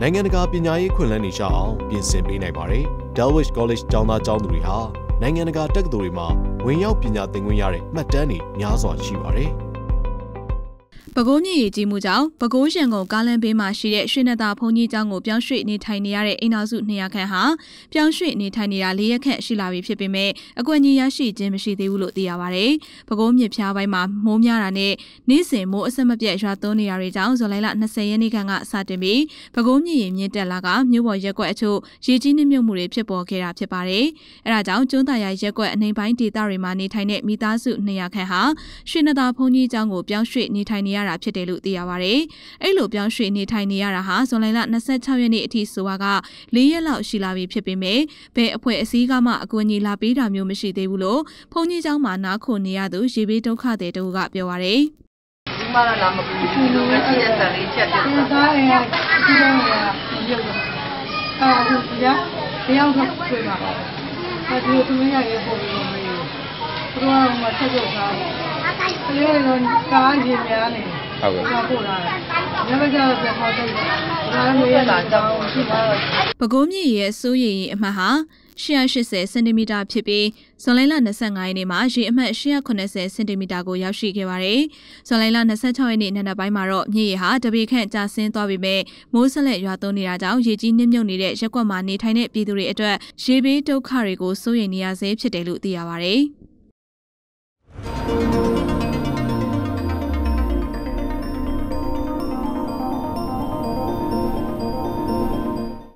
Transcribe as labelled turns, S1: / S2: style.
S1: နိုင်ငံတကာပညာရေးခွင့်လန်းနေရှောက်အောင်ပြင်ဆင်ပေးနိုင်ပါတယ်။ Dulwich College ကျောင်းသားကျောင်းသူတွေဟာနိုင်ငံတကာတက္ကသိုလ်တွေမှာဝင်ရောက်ပညာသင်ခွင့်ရတဲ့မှတ်တမ်းတွေများစွာရှိပါတယ်။
S2: ပဲခူးမြစ်ရေကြီးမှုကြောင့်ပဲခူးရန်ကုန်ကားလမ်းဘေးမှာရှိတဲ့ရွှေနတာဘုံကြီးကျောင်းကိုပြောင်းရွှေ့နေထိုင်နေရတဲ့အိမ်တော်စု200ခန့်ဟာပြောင်းရွှေ့နေထိုင်နေတာ၄ရက်ခန့်ရှိလာပြီဖြစ်ပေမဲ့အကွက်ကြီးရရှိခြင်းမရှိသေးဘူးလို့သိရပါဗျ။ပဲခူးမြစ်ဖျားပိုင်းမှာမိုးများတာနဲ့နေ့စဉ်မိုးအဆက်မပြတ်ရွာသွန်းနေတာတွေကြောင့်ဇူလိုင်လ20ရက်နေ့ခန့်ကစတင်ပြီးပဲခူးမြစ်ရေမြင့်တက်လာကမြို့ပေါ်ရက်ကွက်အချို့ရေကြီးနှိမ့်မြုပ်မှုတွေဖြစ်ပေါ်ခဲ့တာဖြစ်ပါတယ်။အဲဒါကြောင့်ကျွန်းသာရရက်ကွက်အနေပိုင်းဒေသတွေမှာနေထိုင်တဲ့မိသားစု200ခန့်ဟာရွှေနတာဘုံကြီးကျောင်းကိုပြောင်းရွှေ့နေထိုင်နေရတာဖြစ်တယ်လို့သိရပါတယ်။အဲ့လိုပြောင်းရွှေ့နေထိုင်နေရတာဟာဇွန်လ26ရက်နေ့အထိဆိုပါက၄ရက်လောက်ရှိလာပြီဖြစ်ပေမဲ့ဘယ်အဖွဲ့အစည်းကမှအကူအညီလာပေးတာမျိုးမရှိသေးဘူးလို့ဘုန်းကြီးကျောင်းမှာနားခိုနေရသူရေဘေးဒုက္ခတွေတို့ကပြောပါရယ်
S3: ဒီမှာလာမကူဘူးလို့ပဲရှိတဲ့ဆန်လေးချက်ပြတ်
S4: တာဒါရယ်ဒီလိုမျိုးရုပ်တော့အာဟုတ်ကြတယောက်တော့တွေ့ပါအဲဒီလိုသမီးရရဲ့ပုံစံမျိုးသူတို့ကမှဆက်ကြတာ ကလေးတော့ကားရင်များနေဟုတ်ကဲ့ပို့လာတယ်ညဘက်ကျတော့ပြန်ခေါ်တယ်ဒါလည်းရလာကြောင်းရှိပါတော့
S2: ပဲခူးမြစ်ရဲ့စိုးရိမ်ရင်အမှတ်ဟာ180စင်တီမီတာဖြစ်ပြီးဇွန်လ25ရက်နေ့မှာရေအမှတ်180စင်တီမီတာကိုရောက်ရှိခဲ့ပါတယ်။ဇွန်လ26ရက်နေ့နံနက်ပိုင်းမှာတော့မြစ်ရေဟာတပေခန့်ကျဆင်းသွားပြီမဲ့မိုးဆက်လက်ရွာသွန်းနေတာကြောင့်ရေကြီးနှိမ့်မြုပ်နေတဲ့ရက်ကွက်မှာနေထိုင်တဲ့ပြည်သူတွေအတွက်ရေဘေးဒုက္ခတွေကိုစိုးရိမ်နေရဆဲဖြစ်တယ်လို့သိရပါတယ်။